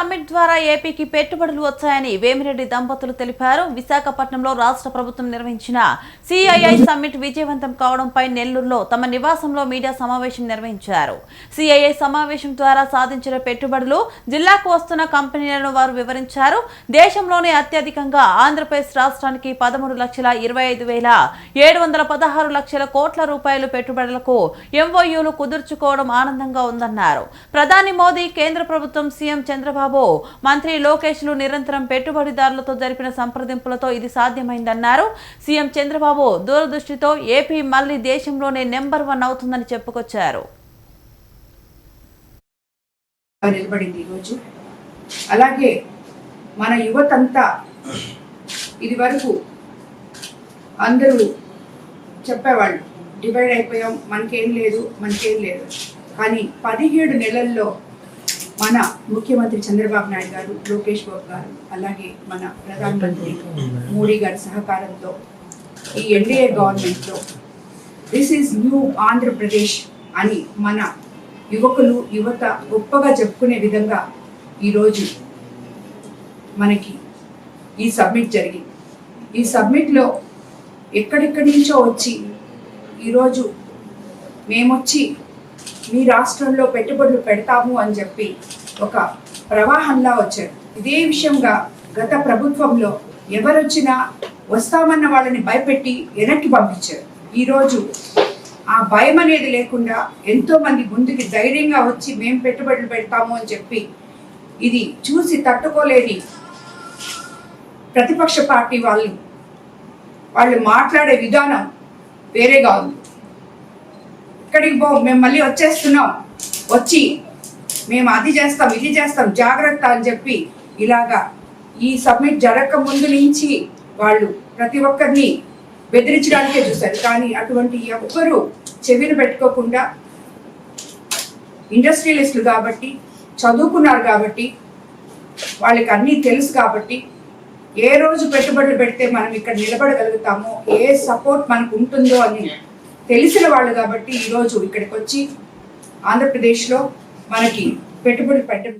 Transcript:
Summit ద్వారా ఏపీకి పెట్టుబడులు వచ్చాయని వేమిరెడ్డి దంపతులు తెలిపారు. విశాఖపట్నంలో రాష్ట్ర ప్రభుత్వం నిర్వహించిన సిఐఐ సమ్మిట్ విజయవంతం కావడంపై నెల్లూరులో తమ నివాసంలో మీడియా సమావేశం నిర్వహించారు. సిఐఐ సమావేశం ద్వారా సాధించిన పెట్టుబడులు జిల్లాకు వస్తున్న కంపెనీలను వారు వివరించారు. దేశంలోనే అత్యధికంగా ఆంధ్రప్రదేశ్ రాష్ట్రానికి పదమూడు లక్షల ఇరవై ఐదు వేల ఏడు వందల పదహారు లక్షల కోట్ల రూపాయలు పెట్టుబడులకు ఎంఓయూలు కుదుర్చుకోవడం ఆనందంగా ఉందన్నారు. ప్రధాని మోదీ కేంద్ర ప్రభుత్వం సీఎం చంద్రబాబు మంత్రి లోకేష్లు నిరంతరం పెట్టుబడిదారులతో జరిపిన సంప్రదింపులతో ఇది సాధ్యమైందన్నారు. సీఎం చంద్రబాబు దూరదృష్టితో ఏపీ మళ్ళీ దేశంలోనే నెంబర్ వన్ అవుతుందని చెప్పుకొచ్చారు. నిలబడింది ఈరోజు అలాగే మన యువతంతా ఇది వరకు అందరూ చెప్పేవాళ్ళు డివైడ్ అయిపోయాం మనకేం లేదు మనకేం లేదు. కానీ పదిహేడు నెలల్లో మన ముఖ్యమంత్రి చంద్రబాబు నాయుడు గారు లోకేష్ బాబు గారు అలాగే మన ప్రధానమంత్రి మోడీ గారి సహకారంతో ఈ ఎన్డీఏ గవర్నమెంట్లో దిస్ ఈజ్ న్యూ ఆంధ్రప్రదేశ్ అని మన యువకులు యువత గొప్పగా చెప్పుకునే విధంగా ఈరోజు మనకి ఈ సబ్మిట్ జరిగింది. ఈ సబ్మిట్లో ఎక్కడెక్కడి నుంచో వచ్చి ఈరోజు మేమొచ్చి మీ రాష్ట్రంలో పెట్టుబడులు పెడతాము అని చెప్పి ఒక ప్రవాహంలా వచ్చారు. ఇదే విషయంగా గత ప్రభుత్వంలో ఎవరొచ్చినా వస్తామన్న వాళ్ళని భయపెట్టి వెనక్కి పంపించారు. ఈరోజు ఆ భయం అనేది లేకుండా ఎంతో మంది ముందుకి ధైర్యంగా వచ్చి మేము పెట్టుబడులు పెడతాము అని చెప్పి ఇది చూసి తట్టుకోలేని ప్రతిపక్ష పార్టీ వాళ్ళు వాళ్ళు మాట్లాడే విధానం వేరేగా ఉంది. ఎక్కడికి పో మేము మళ్ళీ వచ్చేస్తున్నాం. వచ్చి మేము అది చేస్తాం ఇది చేస్తాం జాగ్రత్త అని చెప్పి ఇలాగా ఈ సబ్మిట్ జరగక ముందు నుంచి వాళ్ళు ప్రతి ఒక్కరిని బెదిరించడానికే చూశారు. కానీ అటువంటి ఎవ్వరూ చెవిని పెట్టుకోకుండా ఇండస్ట్రియలిస్టులు కాబట్టి చదువుకున్నారు కాబట్టి వాళ్ళకి అన్నీ తెలుసు కాబట్టి ఏ రోజు పెట్టుబడులు పెడితే మనం ఇక్కడ నిలబడగలుగుతామో ఏ సపోర్ట్ మనకు ఉంటుందో అని తెలిసిన వాళ్ళు కాబట్టి ఈరోజు ఇక్కడికి వచ్చి ఆంధ్రప్రదేశ్లో మనకి పెట్టుబడులు పెట్టడం